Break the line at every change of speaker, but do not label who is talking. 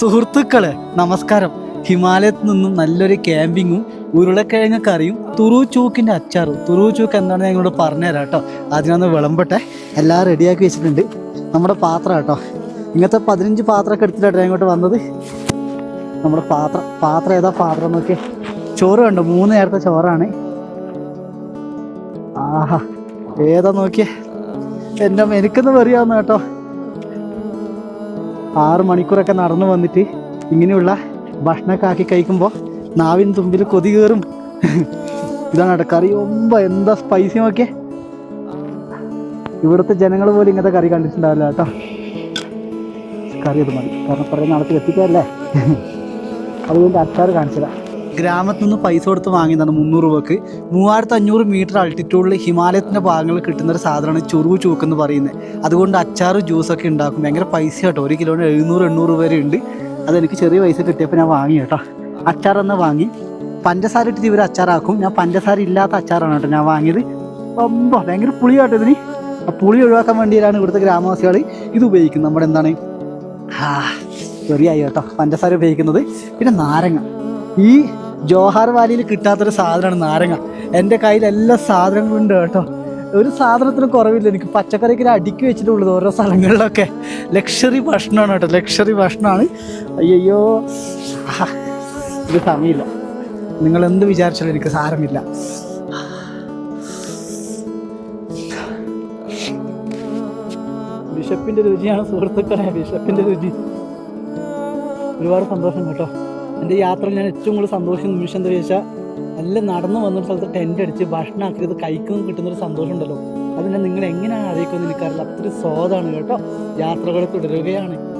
സുഹൃത്തുക്കളെ നമസ്കാരം. ഹിമാലയത്തിൽ നിന്നും നല്ലൊരു ക്യാമ്പിങ്ങും ഉരുളക്കിഴങ്ങ് കറിയും തുറു ചൂക്കിന്റെ അച്ചാറും. തുറു ചൂക്ക് എന്താണെന്ന് ഞാൻ ഇങ്ങോട്ട് പറഞ്ഞുതരാം കേട്ടോ. അതിനൊന്ന് വിളമ്പട്ടെ. എല്ലാം റെഡിയാക്കി വെച്ചിട്ടുണ്ട്. നമ്മുടെ പാത്രം കേട്ടോ. ഇങ്ങനത്തെ പതിനഞ്ച് പാത്രമൊക്കെ എടുത്തിട്ടാണ് ഇങ്ങോട്ട് വന്നത്. നമ്മുടെ പാത്രം പാത്രം ഏതാ പാത്രം നോക്കി ചോറ് കണ്ടോ? മൂന്ന് നേരത്തെ ചോറാണ്. ആഹാ ഏതാ നോക്കിയേ? എന്റെ എനിക്കൊന്നും അറിയാവുന്ന കേട്ടോ. ആറ് മണിക്കൂറൊക്കെ നടന്നു വന്നിട്ട് ഇങ്ങനെയുള്ള ഭക്ഷണമൊക്കെ ആക്കി കഴിക്കുമ്പോൾ നാവിൻ തുമ്പിൽ കൊതി കയറും ഇതാണ് കറി. ഒമ്പ എന്താ സ്പൈസി നോക്കിയേ? ഇവിടുത്തെ ജനങ്ങൾ പോലും ഇങ്ങനത്തെ കറി കണ്ടിട്ടുണ്ടാവില്ല കേട്ടോ. കറി ഇത് മതി. കാരണം കുറേ നാളത്തിൽ എത്തിക്കാല്ലേ അതുകൊണ്ട് അച്ചാർ കാണിച്ചതാ. ഗ്രാമത്തിൽ നിന്ന് പൈസ കൊടുത്ത് വാങ്ങിയതാണ് മുന്നൂറ് രൂപക്ക്. മൂവായിരത്തി അഞ്ഞൂറ് മീറ്റർ അൾട്ടിറ്റ്യൂഡിൽ ഹിമാലയത്തിന്റെ ഭാഗങ്ങളിൽ കിട്ടുന്ന ഒരു സാധനമാണ് ചുറുവ് ചൂക്ക് എന്ന് പറയുന്നത്. അതുകൊണ്ട് അച്ചാറ് ജ്യൂസൊക്കെ ഉണ്ടാക്കും. ഭയങ്കര പൈസ കേട്ടോ. ഒരു കിലോന് എഴുന്നൂറ് എണ്ണൂറ് വരെ ഉണ്ട് അതെനിക്ക് ചെറിയ പൈസ കിട്ടിയപ്പോൾ ഞാൻ വാങ്ങി കേട്ടോ. അച്ചാർ എന്ന് വാങ്ങി. പഞ്ചസാര ഇട്ടിട്ട് ഇവർ അച്ചാറാക്കും. ഞാൻ പഞ്ചസാര ഇല്ലാത്ത അച്ചാറാണ് കേട്ടോ ഞാൻ വാങ്ങിയത്. ഒമ്പ ഭയങ്കര പുളി കേട്ടോ ഇതിന്. ആ പുളി ഒഴിവാക്കാൻ വേണ്ടിയിട്ടാണ് ഇവിടുത്തെ ഗ്രാമവാസികൾ ഇത് ഉപയോഗിക്കുന്നത്. നമ്മുടെ എന്താണ്? ആ ചെറിയായി കേട്ടോ. പഞ്ചസാര ഉപയോഗിക്കുന്നത്. പിന്നെ നാരങ്ങ. ഈ ജോഹാർ വാലിയിൽ കിട്ടാത്തൊരു സാധനമാണ് നാരങ്ങ. എന്റെ കയ്യിൽ എല്ലാ സാധനങ്ങളും ഉണ്ട് കേട്ടോ. ഒരു സാധനത്തിനും കുറവില്ല. എനിക്ക് പച്ചക്കറിക്ക് അടുക്കി വെച്ചിട്ടുള്ളത് ഓരോ സ്ഥലങ്ങളിലൊക്കെ. ലക്ഷറി ഭക്ഷണമാണ് കേട്ടോ. ലക്ഷറി ഭക്ഷണമാണ്. അയ്യോ ഇത് സമയമില്ല. നിങ്ങൾ എന്ത് വിചാരിച്ചാലും എനിക്ക് സാരമില്ല. ബിഷപ്പിന്റെ രുചിയാണ് സുഹൃത്തുക്കളെ. ബിഷപ്പിന്റെ രുചി. ഒരുപാട് സന്തോഷം കേട്ടോ. എന്റെ യാത്ര ഞാൻ ഏറ്റവും കൂടുതൽ സന്തോഷം നിമിഷം എന്താ ചോദിച്ചാൽ എല്ലാം നടന്നു വന്നൊരു സ്ഥലത്ത് ടെന്റ് അടിച്ച് ഭക്ഷണം ആക്കിയത് കഴിക്കുന്നതും കിട്ടുന്നൊരു സന്തോഷം ഉണ്ടല്ലോ. അതിനെ നിങ്ങൾ എങ്ങനെയാണ് അറിയിക്കുമെന്ന് എനിക്കറിയില്ല. അത്രയും സ്വാദാണ് കേട്ടോ. യാത്രകൾ തുടരുകയാണ്.